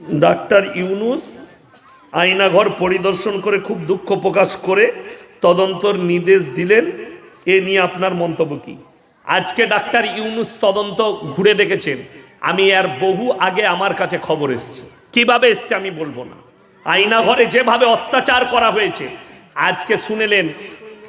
Doctor Yunus Aynaghor পরিদর্শন করে খুব দুঃখ প্রকাশ করে তদন্তর নির্দেশ দিলেন। এ নিয়ে আপনার মন্তব্য কি? আজকে ডাক্তার ইউনুস তদন্ত ঘুরে দেখেছেন। আমি আর বহু আগে আমার কাছে খবর এসছে। কীভাবে এসছে আমি বলব না। আয়নাঘরে যেভাবে অত্যাচার করা হয়েছে, আজকে শুনেলেন,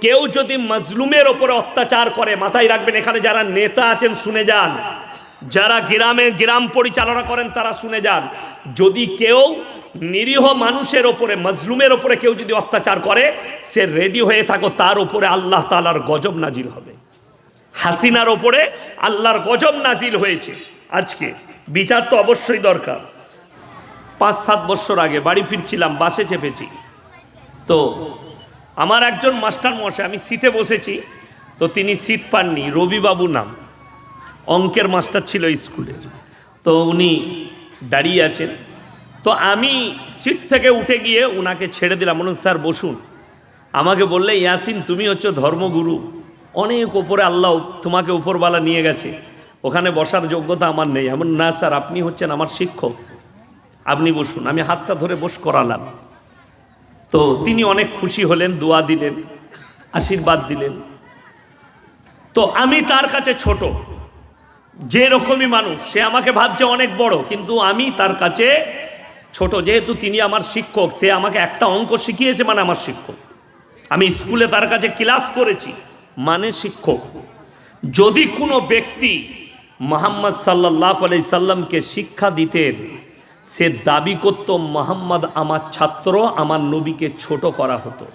কেউ যদি মজলুমের ওপরে অত্যাচার করে, মাথায় রাখবেন, এখানে যারা নেতা আছেন, শুনে যান। যারা গ্রামে গ্রাম পরিচালনা করেন, তারা শুনে যান। যদি কেউ নিরীহ মানুষের ওপরে, মজলুমের ওপরে কেউ যদি অত্যাচার করে, সে রেডি হয়ে থাকো, তার ওপরে আল্লাহ তালার গজব নাজিল হবে। হাসিনার ওপরে আল্লাহর গজব নাজিল হয়েছে আজকে। বিচার তো অবশ্যই দরকার। পাঁচ সাত বছর আগে বাড়ি ফিরছিলাম, বাসে চেপেছি। তো আমার একজন মাস্টার মশাই আমি সিটে বসেছি, তো তিনি সিট পাননি, রবিবাবু নাম। অঙ্কের মাস্টার ছিল স্কুলে তো উনি দাঁড়িয়ে আছেন। তো আমি সিট থেকে উঠে গিয়ে ওনাকে ছেড়ে দিলাম। বলুন স্যার, বসুন। আমাকে বললে, ইয়াসিন, তুমি হচ্ছে ধর্মগুরু। অনেক ওপরে আল্লাহ তোমাকে উপরবালা নিয়ে গেছে। ওখানে বসার যোগ্যতা আমার নেই। এমন না, স্যার, আপনি হচ্ছেন আমার শিক্ষক। আপনি বসুন। আমি হাতটা ধরে বস করালাম। তো তিনি অনেক খুশি হলেন, দোয়া দিলেন, আশীর্বাদ দিলেন। তো আমি তার কাছে ছোট। যে রকমই মানুষ, সে আমাকে ভাবছে অনেক বড়, কিন্তু আমি তার কাছে ছোট, যেহেতু তিনি আমার শিক্ষক, সে আমাকে একটা অঙ্ক শিখিয়েছে মানে আমার শিক্ষক। আমি স্কুলে তার কাছে ক্লাস করেছি মানে শিক্ষক। যদি কোনো ব্যক্তি মোহাম্মদ সাল্লাহ আলাই সাল্লামকে শিক্ষা দিতেন, সে দাবি করত, মোহাম্মদ আমার ছাত্র, আমার নবীকে ছোট করা হতো।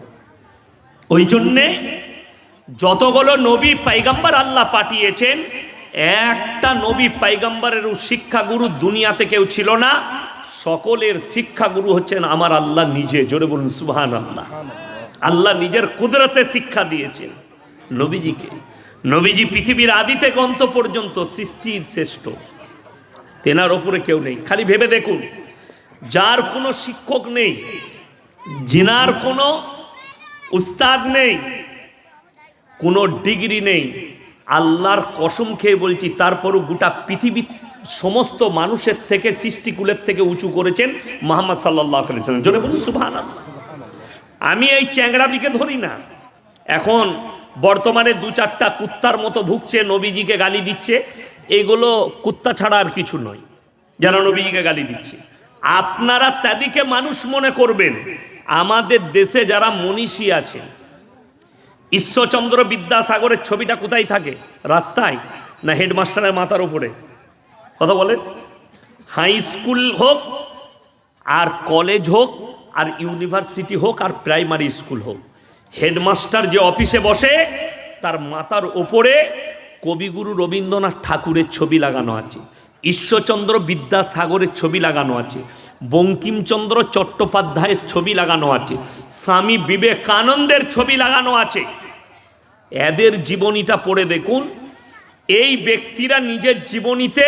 ওই জন্যে যতগুলো নবী পাইগাম্বার আল্লাহ পাঠিয়েছেন একটা নবী পাইগাম্বারের শিক্ষাগুরু দুনিয়াতে কেউ ছিল না। সকলের শিক্ষাগুরু হচ্ছেন আমার আল্লাহ নিজে। জোরে বলুন সুহান আল্লাহ আল্লাহ নিজের কুদরতে শিক্ষা দিয়েছেন। নবীজিকে। নবীজি পৃথিবীর আদি থেকে অন্ত পর্যন্ত সৃষ্টির শ্রেষ্ঠ। তেনার ওপরে কেউ নেই। খালি ভেবে দেখুন, যার কোনো শিক্ষক নেই, জিনার কোনো উস্তাদ নেই, কোনো ডিগ্রি নেই আল্লাহর কসম খেয়ে বলছি, তারপরও গোটা পৃথিবী সমস্ত মানুষের থেকে সৃষ্টিকুলের থেকে উঁচু করেছেন মোহাম্মদ সাল্লাহ আলিয়াল্লাম জোরে বলুন সুবহান আমি এই চ্যাংড়া দিকে ধরি না। এখন বর্তমানে দু চারটা কুত্তার মতো ভুগছে, নবীজিকে গালি দিচ্ছে। এগুলো কুত্তা ছাড়া আর কিছু নয়, যারা নবীজিকে গালি দিচ্ছে। আপনারা তাদিকে মানুষ মনে করবেন। আমাদের দেশে যারা মনীষী আছে ঈশ্বরচন্দ্র বিদ্যাসাগরের ছবিটা কোথায় থাকে? রাস্তায়? না হেডমাস্টারের মাথার উপরে? কথা বলেন। হাই স্কুল হোক, আর কলেজ হোক, আর ইউনিভার্সিটি হোক, আর প্রাইমারি স্কুল হোক, হেডমাস্টার যে অফিসে বসে, তার মাথার ওপরে কবিগুরু রবীন্দ্রনাথ ঠাকুরের ছবি লাগানো আছে, ঈশ্বরচন্দ্র বিদ্যাসাগরের ছবি লাগানো আছে, বঙ্কিমচন্দ্র চট্টোপাধ্যায়ের ছবি লাগানো আছে, স্বামী বিবেকানন্দের ছবি লাগানো আছে এদের জীবনীটা পড়ে দেখুন। এই ব্যক্তিরা নিজের জীবনীতে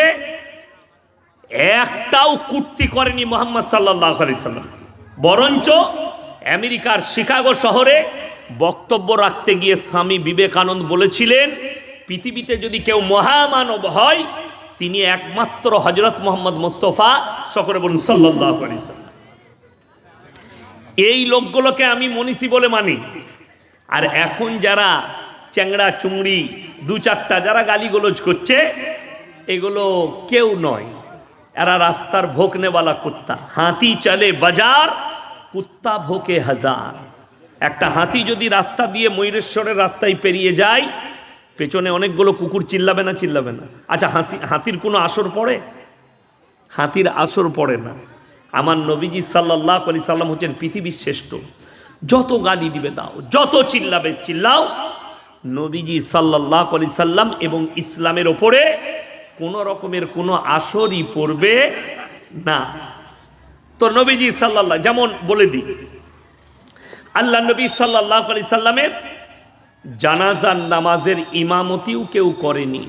একটাও কুর্তি করেনি মোহাম্মদ সাল্লাহ আলি সাল্লাম। বরঞ্চ আমেরিকার শিকাগো শহরে বক্তব্য রাখতে গিয়ে স্বামী বিবেকানন্দ বলেছিলেন, পৃথিবীতে যদি কেউ মহামানব হয়, তিনি একমাত্র হজরত মোহাম্মদ মোস্তফা। সকলে বলুন সাল্লাহ আলি সাল্লাম। এই লোকগুলোকে আমি মনীষী বলে মানি। আর এখন যারা চ্যাংড়া, চুংড়ি, দু চারটা যারা গালিগোলজ করছে, এগুলো কেউ নয়। এরা রাস্তার ভোগ নেওয়ালা কুত্তা। হাতি চলে বাজার, কুত্তা ভোকে হাজার। একটা হাতি যদি রাস্তা দিয়ে ময়ূরেশ্বরের রাস্তায় পেরিয়ে যায়, পেছনে অনেকগুলো কুকুর চিল্লাবে না চিল্লাবে না। আচ্ছা হাসি, হাতির কোনো আসর পড়ে? হাতির আসর পড়ে না। আমার নবীজি সাল্লাহ আলি সাল্লাম হচ্ছেন পৃথিবীর শ্রেষ্ঠ। যত গালি দিবে দাও, যত চিল্লাবে, চিল্লাও। নবীজি সাল্লাহ আলি সাল্লাম এবং ইসলামের ওপরে কোনো রকমের কোনো আসরই পড়বে না। তো নবীজি সাল্লাহ যেমন বলে দিই, আল্লাহ নবী সাল্লাহ আলি সাল্লামের জানাজার নামাজের ইমামতিও কেউ করেনি।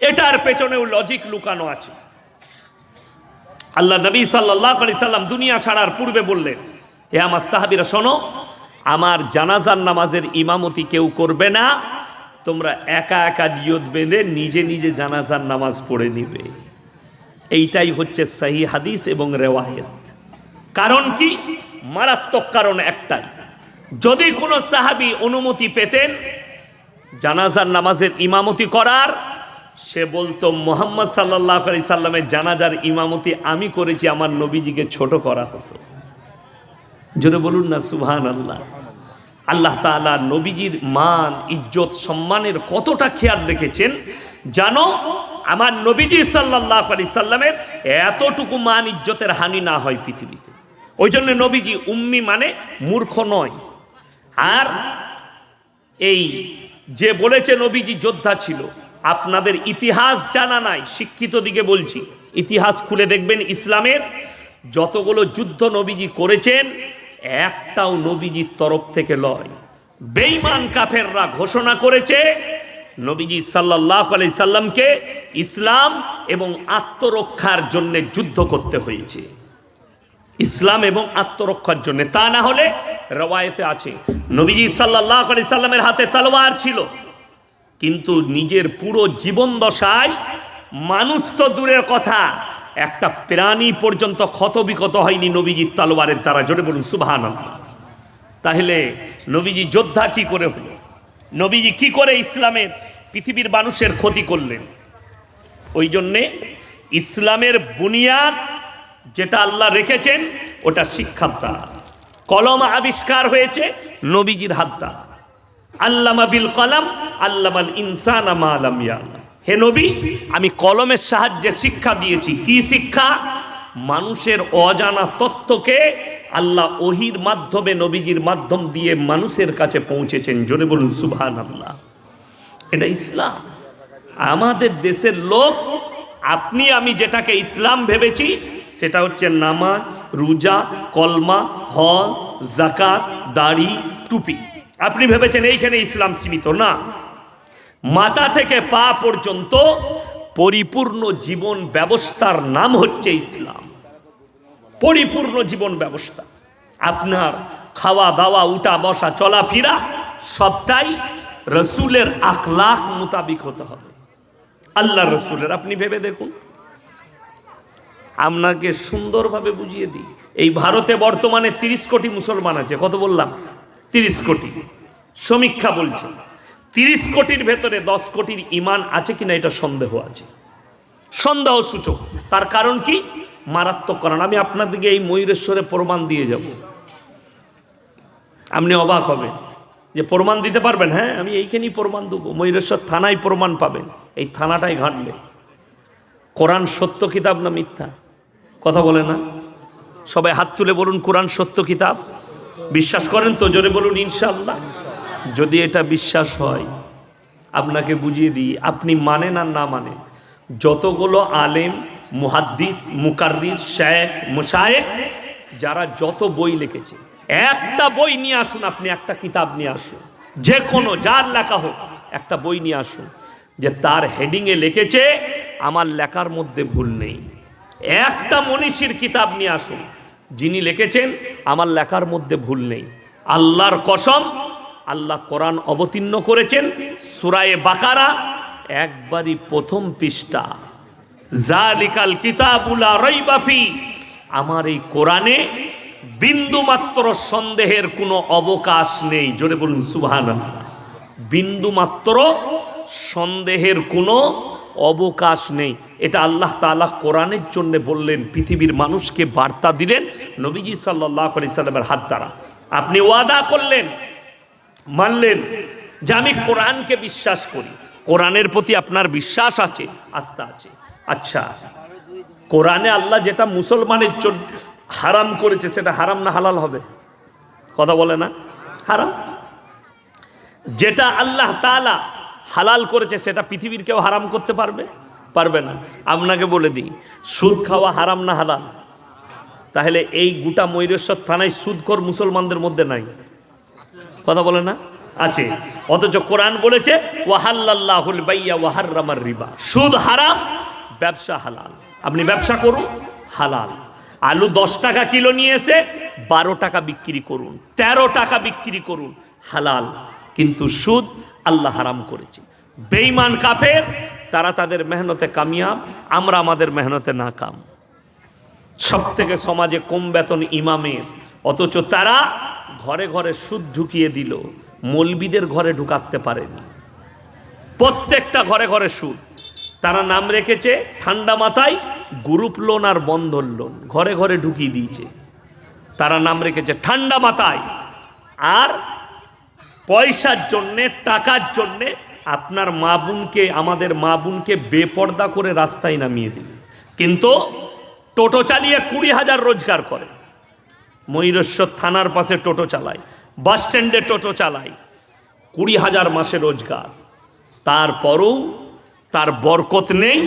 এটার পেছনেও লজিক লুকানো আছে। আল্লাহ নবী সাল্লাহ আলি সাল্লাম দুনিয়া ছাড়ার পূর্বে বললেন, এ আমার সাহাবিরা শোনো আমার জানাজার নামাজের ইমামতি কেউ করবে না। তোমরা একা একা নিয়ত বেঁধে নিজে নিজে জানাজার নামাজ পড়ে নিবে। এইটাই হচ্ছে সহি হাদিস এবং রেওয়ায়ত। কারণ কি? মারাত্মক কারণ একটাই। যদি কোনো সাহাবি অনুমতি পেতেন, জানাজার নামাজের ইমামতি করার, সে বলতো, মোহাম্মদ সাল্লাহ আলি সাল্লামের জানাজার ইমামতি আমি করেছি, আমার নবীজিকে ছোট করা হতো। জোরে বলুন না সুবহান আল্লাহ আল্লাহ তাআলা নবীজির মান, ইজ্জত, সম্মানের কতটা খেয়াল রেখেছেন? জানো, আমার নবীজি সাল্লাহ আলি সাল্লামের এতটুকু মান, ইজ্জতের হানি না হয় পৃথিবীতে। ওই জন্য নবীজি উম্মি মানে মূর্খ নয়। আর এই যে বলেছে নবীজি যোদ্ধা ছিল, আপনাদের ইতিহাস জানা নাই, শিক্ষিত দিকে বলছি। ইতিহাস খুলে দেখবেন ইসলামের যতগুলো যুদ্ধ নবীজি করেছেন একটাও নবীজির তরফ থেকে লয়। বেঈমান কাফেররা ঘোষণা করেছে, নবীজি সাল্লাহ আলাই সাল্লামকে ইসলাম এবং আত্মরক্ষার জন্য যুদ্ধ করতে হয়েছে। ইসলাম এবং আত্মরক্ষার জন্য। তা না হলে রওয়ায়তে আছে। নবীজি সাল্লাহ আলি সাল্লামের হাতে তালোয়ার ছিল। কিন্তু নিজের পুরো জীবন দশায় মানুষ তো দূরের কথা। একটা প্রাণী পর্যন্ত ক্ষতবিক্ষত হয়নি নবীজির তালোয়ারের দ্বারা। জোরে বলুন সুবাহান তাহলে নবীজি যোদ্ধা কি করে হলো? নবীজি কি করে ইসলামের পৃথিবীর মানুষের ক্ষতি করলেন? ওই জন্যে ইসলামের বুনিয়াদ যেটা আল্লাহ রেখেছেন, ওটা শিক্ষার দ্বারা। কলম আবিষ্কার হয়েছে নবীজির হাত দ্বারা। আল্লামা বিল কলাম, আল্লামাল ইনসান আমা ইয়ালাম। হে নবী, আমি কলমের সাহায্যে শিক্ষা দিয়েছি। কি শিক্ষা? মানুষের অজানা তত্ত্বকে আল্লাহ ওহির মাধ্যমে নবীজির মাধ্যম দিয়ে মানুষের কাছে পৌঁছেছেন। জোরে বলুন সুবহান আল্লাহ এটা ইসলাম। আমাদের দেশের লোক, আপনি, আমি যেটাকে ইসলাম ভেবেছি, সেটা হচ্ছে নামাজ, রোজা, কলমা হল জাকাত দাড়ি, টুপি। আপনি ভেবেছেন এইখানে ইসলাম সীমিত? না। মাথা থেকে পা পর্যন্ত পরিপূর্ণ জীবন ব্যবস্থার নাম হচ্ছে ইসলাম। পরিপূর্ণ জীবন ব্যবস্থা। আপনার খাওয়া, দাওয়া, উঠা, বসা, চলাফেরা সবটাই রসুলের আখলাখ মোতাবিক হতে হবে। আল্লাহ রসুলের, আপনি ভেবে দেখুন। আপনাকে সুন্দরভাবে বুঝিয়ে দিই। এই ভারতে বর্তমানে তিরিশ কোটি মুসলমান আছে, কত বললাম? তিরিশ কোটি। সমীক্ষা বলছে। তিরিশ কোটির ভেতরে দশ কোটির ইমান আছে কিনা এটা সন্দেহ আছে। সন্দেহ সূচক। তার কারণ কি? মারাত্মক কারণ। আমি আপনাদেরকে এই ময়ূরেশ্বরে প্রমাণ দিয়ে যাব। আপনি অবাক হবেন যে প্রমাণ দিতে পারবেন। হ্যাঁ আমি এইখানেই প্রমাণ দেবো। ময়ূরেশ্বর থানায় প্রমাণ পাবেন। এই থানাটাই ঘাঁটলে। কোরআন সত্য কিতাব না মিথ্যা? কথা বলে না? সবাই হাত তুলে বলুন, কোরআন সত্য কিতাব? বিশ্বাস করেন তো? জোরে বলুন ইনশাল্লাহ যদি এটা বিশ্বাস হয়, আপনাকে বুঝিয়ে দিই, আপনি মানেন আর না মানেন, যতগুলো আলেম, মুহাদ্দিস, মুকাররির, শেখ মুশায়েক যারা যত বই লিখেছে, একটা বই নিয়ে আসুন, আপনি একটা কিতাব নিয়ে আসুন যে কোনো যার লেখা হোক, একটা বই নিয়ে আসুন, যে তার হেডিংয়ে লিখেছে, আমার লেখার মধ্যে ভুল নেই। একটা মনীষীর কিতাব নিয়ে আসুন, যিনি লিখেছেন, আমার লেখার মধ্যে ভুল নেই। আল্লাহর কসম আল্লাহ কোরআন অবতীর্ণ করেছেন, সুরায়ে বাকারা, একবারই প্রথম পৃষ্ঠা। জালিকাল কিতাবুলা রইবাফি আমার এই কোরআনে বিন্দুমাত্র সন্দেহের কোনো অবকাশ নেই। জোরে বলুন সুবহান বিন্দুমাত্র সন্দেহের কোনো অবকাশ নেই। এটা আল্লাহ তাআলা কোরআনের জন্য বললেন, পৃথিবীর মানুষকে বার্তা দিলেন নবীজি সাল্লাহ সাল্লামের হাত দ্বারা। আপনি ওয়াদা করলেন মানলেন যে আমি কোরআনকে বিশ্বাস করি। কোরআনের প্রতি আপনার বিশ্বাস আছে, আস্থা আছে। আচ্ছা কোরআনে আল্লাহ যেটা মুসলমানের জন্য হারাম করেছে, সেটা হারাম না হালাল হবে? কথা বলে না? হারাম? যেটা আল্লাহ তাআলা হালাল করেছে, সেটা পৃথিবীর কেউ হারাম করতে পারবে? পারবে না। আপনাকে বলে দিই, সুদ খাওয়া হারাম না হালাল? তাহলে এই গোটা ময়ূরেশ্বর থানায় সুদখোর মুসলমানদের মধ্যে নাই। কথা বলে না? আছে। অথচ কোরআন বলেছে ওয়াহাল্লাহুল বাইয়া ওয়াহার্রামার রিবা। সুদ হারাম, ব্যবসা হালাল। আপনি ব্যবসা করুন, হালাল। আলু দশ টাকা কিলো নিয়ে এসে বারো টাকা বিক্রি করুন, তেরো টাকা বিক্রি করুন, হালাল। কিন্তু সুদ আল্লাহ হারাম করেছে। বেঈমান কাফের, তারা তাদের মেহনতে কামিয়াব, আমরা আমাদের মেহনতে নাকাম। সব থেকে সমাজে কম বেতন ইমামের অথচ তারা ঘরে ঘরে সুদ ঢুকিয়ে দিল, মলবিদের ঘরে ঢুকাতে পারেনি। প্রত্যেকটা ঘরে ঘরে সুদ। তারা নাম রেখেছে ঠান্ডা মাথায় গ্রুপ লোন আর বন্ধন লোন, ঘরে ঘরে ঢুকিয়ে দিয়েছে। তারা নাম রেখেছে ঠান্ডা মাথায়। আর পয়সার জন্যে, টাকার জন্যে আপনার মা বোনকে, আমাদের মা বোনকে বেপর্দা করে রাস্তায় নামিয়ে দিন কিন্তু টোটো চালিয়ে কুড়ি হাজার রোজগার করে। ময়ূরেশ্বর থানার পাশে টোটো চালায়, বাস স্ট্যান্ডে টোটো চালায়, কুড়ি হাজার মাসে রোজগার। তারপরও তার বরকত নেই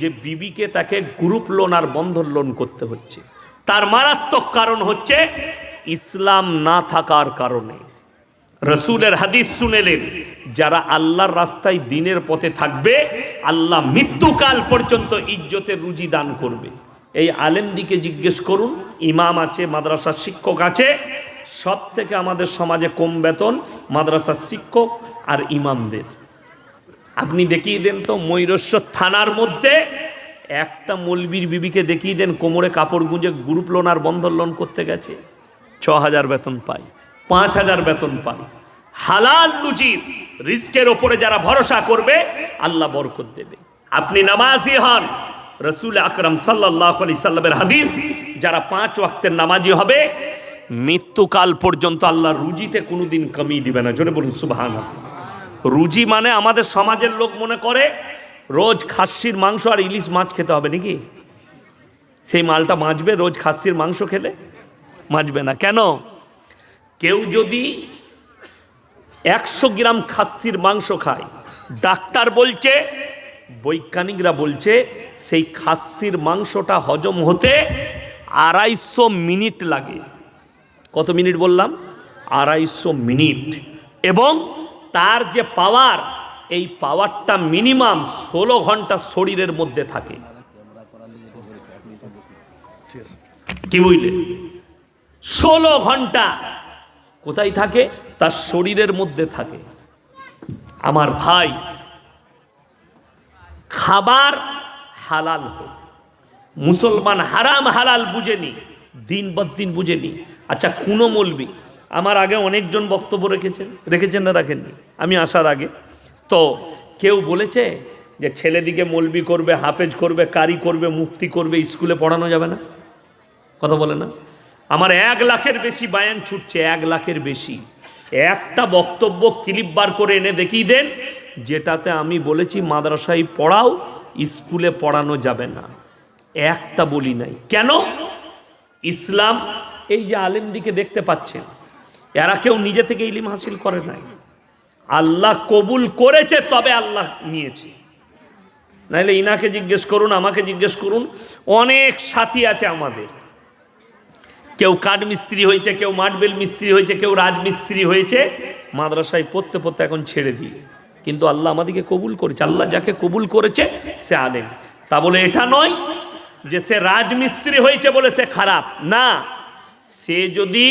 যে বিবিকে তাকে গ্রুপ লোন আর বন্ধন লোন করতে হচ্ছে। তার মারাত্মক কারণ হচ্ছে ইসলাম না থাকার কারণে। রসুলের হাদিস শুনেলেন, যারা আল্লাহর রাস্তায় দিনের পথে থাকবে, আল্লাহ মৃত্যুকাল পর্যন্ত ইজ্জতের রুজি দান করবে। এই আলেমদিকে জিজ্ঞেস করুন ইমাম আছে, মাদ্রাসার শিক্ষক আছে সব থেকে আমাদের সমাজে কম বেতন মাদ্রাসার শিক্ষক আর ইমামদের। আপনি দেখিয়ে দেন তো ময়ূরেশ্বর থানার মধ্যে একটা মলবির বিবিকে দেখিয়ে দেন, কোমরে কাপড় গুঁজে গ্রুপ লোন আর বন্ধন লোন করতে গেছে। ছ হাজার বেতন পায় পাঁচ হাজার বেতন পায় হালাল রুজির রিস্কের ওপরে যারা ভরসা করবে, আল্লাহ বরকত দেবে। আপনি নামাজি হন রসুল আকরম সাল্লাহ আলি সাল্লামের হাদিস, যারা পাঁচ ওয়াক্তের নামাজি হবে, মৃত্যুকাল পর্যন্ত আল্লাহ রুজিতে কোনোদিন কমিয়ে দিবে না। জোরে বলুন সুবাহান রুজি মানে আমাদের সমাজের লোক মনে করে, রোজ খাসির মাংস আর ইলিশ মাছ খেতে হবে নাকি? সেই মালটা মাছবে রোজ খাসির মাংস খেলে মাছবে না। কেন? কেউ যদি একশো গ্রাম খাসির মাংস খায়, ডাক্তার বলছে বৈজ্ঞানিকরা বলছে, সেই খাসির মাংসটা হজম হতে আড়াইশো মিনিট লাগে। কত মিনিট বললাম? আড়াইশো মিনিট। এবং তার যে পাওয়ার, এই পাওয়ারটা মিনিমাম ষোলো ঘণ্টা শরীরের মধ্যে থাকে। কি বুঝলে? ষোলো ঘণ্টা কোথায় থাকে? তার শরীরের মধ্যে থাকে। আমার ভাই খাবার হালাল হোক। মুসলমান হারাম হালাল বুঝেনি, দিন বদ দিন বুঝেনি। আচ্ছা কোনো মলবি? আমার আগে অনেকজন বক্তব্য রেখেছেন রেখেছেন না রাখেননি? আমি আসার আগে। তো কেউ বলেছে যে ছেলেদিকে মলবি করবে, হাফেজ করবে, কারি করবে, মুক্তি করবে, স্কুলে পড়ানো যাবে না? কথা বলে না? আমার এক লাখের বেশি বায়ান ছুটছে, এক লাখের বেশি। একটা বক্তব্য ক্লিপ বার করে এনে দেখিয়ে দেন, যেটাতে আমি বলেছি, মাদ্রাসায় পড়াও, স্কুলে পড়ানো যাবে না। একটা বলি নাই। কেন? ইসলাম এই যে আলেমদিকে দেখতে পাচ্ছেন এরা কেউ নিজে থেকে ইলিম হাসিল করে নাই। আল্লাহ কবুল করেছে, তবে আল্লাহ নিয়েছে। নাইলে ইনাকে জিজ্ঞেস করুন, আমাকে জিজ্ঞেস করুন, অনেক সাথী আছে আমাদের। কেউ কাঠ মিস্ত্রি হয়েছে, কেউ মাটবেল মিস্ত্রি হয়েছে, কেউ রাজমিস্ত্রি হয়েছে, মাদ্রাসায় পড়তে পড়তে এখন ছেড়ে দিয়ে কিন্তু আল্লাহ আমাদেরকে কবুল করেছে, আল্লাহ যাকে কবুল করেছে, সে আলেম। তা বলে এটা নয় যে সে রাজমিস্ত্রি হয়েছে বলে সে খারাপ। না, সে যদি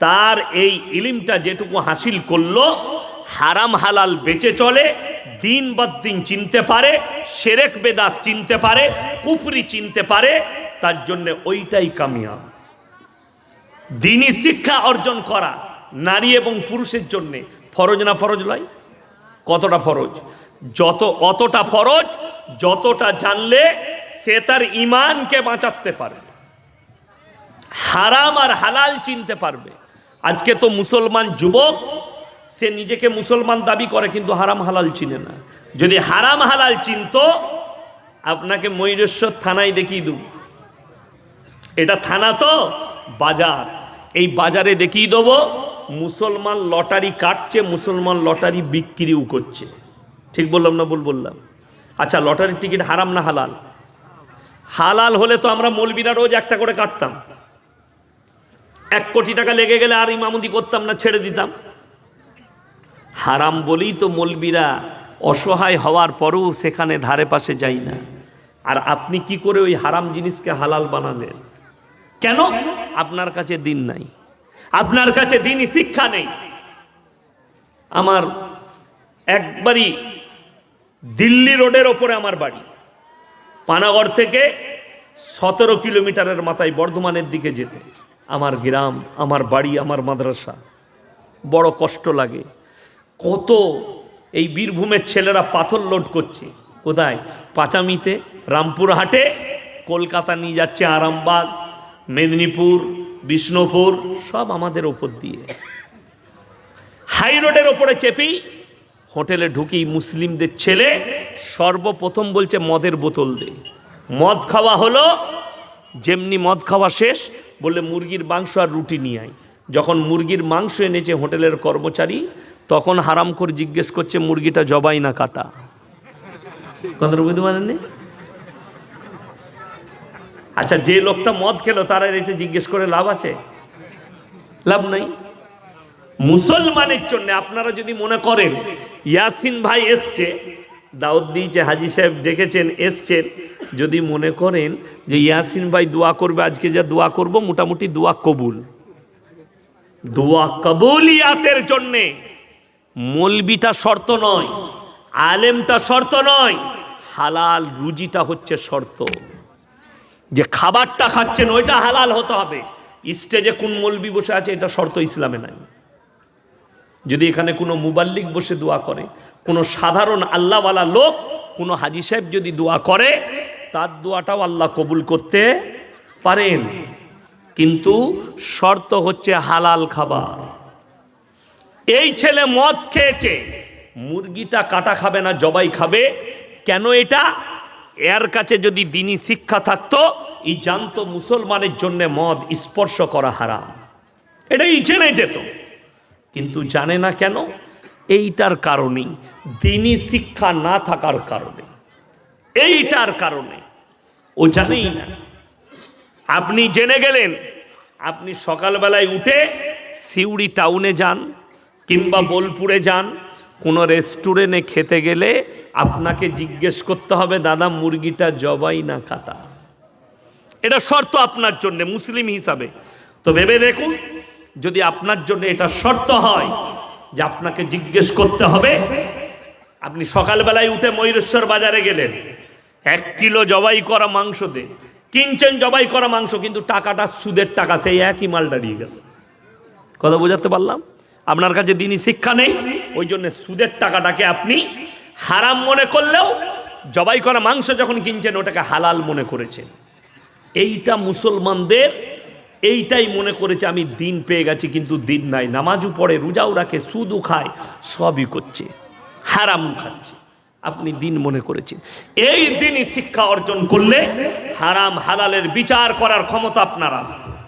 তার এই ইলিমটা যেটুকু হাসিল করল, হারাম হালাল বেঁচে চলে, দিন বাদ দিন চিনতে পারে, সেরেক বেদাত চিনতে পারে, কুফরি চিনতে পারে, তার জন্য ওইটাই কামিয়াব। দিনী শিক্ষা অর্জন করা নারী এবং পুরুষের জন্যে। ফরজ না ফরজ নয় কতটা ফরজ? যত, অতটা ফরজ, যতটা জানলে সে তার ইমানকে বাঁচাতে পারবে। হারাম আর হালাল চিনতে পারবে। আজকে তো মুসলমান যুবক, সে নিজেকে মুসলমান দাবি করে কিন্তু হারাম হালাল চিনে না। যদি হারাম হালাল চিনতো, আপনাকে ময়ূরেশ্বর থানায় দেখিয়ে দেব। এটা থানা তো বাজার। এই বাজারে দেখিয়ে দেবো, মুসলমান লটারি কাটছে, মুসলমান লটারি বিক্রিও করছে। ঠিক বললাম না বল বললাম? আচ্ছা লটারির টিকিট হারাম না হালাল? হালাল হলে তো আমরা মলবিরা রোজ একটা করে কাটতাম। এক কোটি টাকা লেগে গেলে আর ইমামতি করতাম না, ছেড়ে দিতাম। হারাম বলেই তো মলবিরা অসহায় হওয়ার পরেও সেখানে ধারে পাশে যাই না। আর আপনি কি করে ওই হারাম জিনিসকে হালাল বানালেন? কেন? আপনার কাছে দিন নাই। আপনার কাছে দিনই শিক্ষা নেই। আমার একবারই দিল্লি রোডের ওপরে আমার বাড়ি। পানাগড় থেকে সতেরো কিলোমিটারের মাথায় বর্ধমানের দিকে যেতে। আমার গ্রাম, আমার বাড়ি, আমার মাদ্রাসা। বড় কষ্ট লাগে। কত এই বীরভূমের ছেলেরা পাথর লোড করছে। কোথায়? পাচামিতে, রামপুরহাটে, কলকাতা নিয়ে যাচ্ছে আরামবাগ মেদিনীপুর, বিষ্ণুপুর, সব আমাদের ওপর দিয়ে। হাই রোডের ওপরে চেপি, হোটেলে ঢুকি মুসলিমদের ছেলে, সর্বপ্রথম বলছে মদের বোতল দে। মদ খাওয়া হলো, যেমনি মদ খাওয়া শেষ, বললে মুরগির মাংস আর রুটি নিয়ে আয়। যখন মুরগির মাংস এনেছে হোটেলের কর্মচারী, তখন হারাম করে জিজ্ঞেস করছে, মুরগিটা জবাই না কাটা? কথাটা বুঝতে পারেননি আচ্ছা যে লোকটা মদ খেলো, তারা এটা জিজ্ঞেস করে লাভ আছে? লাভ নাই। মুসলমানের জন্য আপনারা যদি মনে করেন, ইয়াসিন ভাই এসছে, দাউদ দিয়েছে, হাজি সাহেব ডেকেছেন এসছেন যদি মনে করেন যে ইয়াসিন ভাই দোয়া করবে, আজকে যা দোয়া করব, মোটামুটি দোয়া কবুল। দোয়া কবুলিয়াতের জন্যে মলবিটা শর্ত নয়, আলেমটা শর্ত নয়, হালাল রুজিটা হচ্ছে শর্ত। যে খাবারটা খাচ্ছেন, ওইটা হালাল হতে হবে। স্টেজে কোন মলবি বসে আছে, এটা শর্ত ইসলামে নাই। যদি এখানে কোনো মুবাল্লিক বসে দোয়া করে, কোনো সাধারণ আল্লাহওয়ালা লোক, কোনো হাজি সাহেব যদি দোয়া করে, তার দোয়াটাও আল্লাহ কবুল করতে পারেন। কিন্তু শর্ত হচ্ছে হালাল খাবার। এই ছেলে মদ খেয়েছে, মুরগিটা কাটা খাবে না, জবাই খাবে। কেন এটা? এর কাছে যদি দিনী শিক্ষা থাকতো ই জানতো মুসলমানের জন্য মদ স্পর্শ করা হারাম। এটাই জেনে যেত। কিন্তু জানে না কেন? এইটার কারণেই, দিনী শিক্ষা না থাকার কারণে। এইটার কারণে। ও জানেই না। আপনি জেনে গেলেন, আপনি সকালবেলায় উঠে সিউড়ি টাউনে যান কিংবা বোলপুরে যান কোনো রেস্টুরেন্টে খেতে গেলে আপনাকে জিজ্ঞেস করতে হবে, দাদা, মুরগিটা জবাই না কাটা? এটা শর্ত আপনার জন্য, মুসলিম হিসাবে। তো ভেবে দেখুন, যদি আপনার জন্য এটা শর্ত হয় যে আপনাকে জিজ্ঞেস করতে হবে, আপনি সকালবেলায় উঠে ময়ূরেশ্বর বাজারে গেলেন, এক কিলো জবাই করা মাংস দে। কিনছেন জবাই করা মাংস, কিন্তু টাকাটা, সুদের টাকা, সেই একই মাল দাঁড়িয়ে গেল। কথা বোঝাতে পারলাম? আপনার কাছে দিনই শিক্ষা নেই, ওই জন্য সুদের টাকাটাকে আপনি হারাম মনে করলেও জবাই করা মাংস যখন কিনছেন, ওটাকে হালাল মনে করেছেন। এইটা মুসলমানদের, এইটাই মনে করেছে, আমি দিন পেয়ে গেছি, কিন্তু দিন নাই। নামাজও পড়ে, রোজাও রাখে, সুদও খায়, সবই করছে। হারাম খাচ্ছে। আপনি দিন মনে করেছেন। এই দিনই শিক্ষা অর্জন করলে হারাম, হালালের বিচার করার ক্ষমতা আপনার আসবে